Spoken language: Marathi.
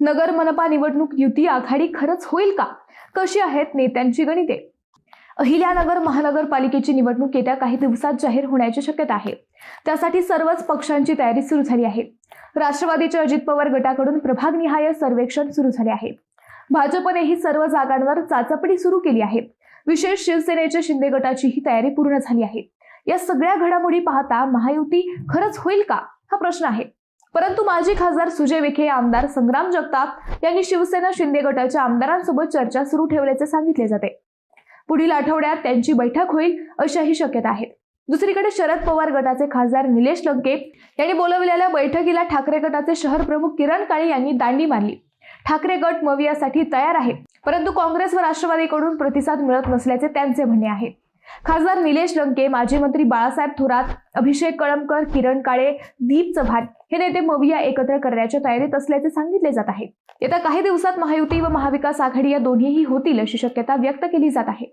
नगर मनपा निवडणूक युती आघाडी खरंच होईल का? कशी आहेत नेत्यांची गणिते? अहिल्यानगर महानगरपालिकेची निवडणूक येत्या काही दिवसात जाहीर होण्याची शक्यता आहे. त्यासाठी सर्वच पक्षांची तयारी सुरू झाली आहे. राष्ट्रवादीच्या अजित पवार गटाकडून प्रभागनिहाय सर्वेक्षण सुरू झाले आहे. भाजपनेही सर्व जागांवर चाचपणी सुरू केली आहे. विशेष शिवसेनेच्या शिंदे गटाची ही तयारी पूर्ण झाली आहे. या सगळ्या घडामोडी पाहता महायुती खरंच होईल का? हा प्रश्न आहे. परंतु माजी खासदार सुजय विखे आमदार संग्राम जगताप यांनी शिवसेना शिंदे गटाच्या आमदारांसोबत चर्चा सुरू ठेवल्याचे सांगितले जाते. पुढील आठवड्यात त्यांची बैठक होईल अशाही शक्यता आहेत. दुसरीकडे शरद पवार गटाचे खासदार निलेश लंके यांनी बोलविलेल्या बैठकीला ठाकरे गटाचे शहर प्रमुख किरण काळे यांनी दांडी मारली. ठाकरे गट मवियासाठी तयार आहे परंतु काँग्रेस व राष्ट्रवादीकडून प्रतिसाद मिळत नसल्याचे त्यांचे म्हणणे आहे. खासदार निलेश लंके माजी मंत्री बाळासाहेब थोरात अभिषेक कळमकर किरण काळे दीप चव्हाण हे नेते मविया एकत्र करण्याच्या तयारीत असल्याचे सांगितले जात आहे. येत्या काही दिवसात महायुती व महाविकास आघाडी या दोन्हीही होतील अशी शक्यता व्यक्त केली जात आहे.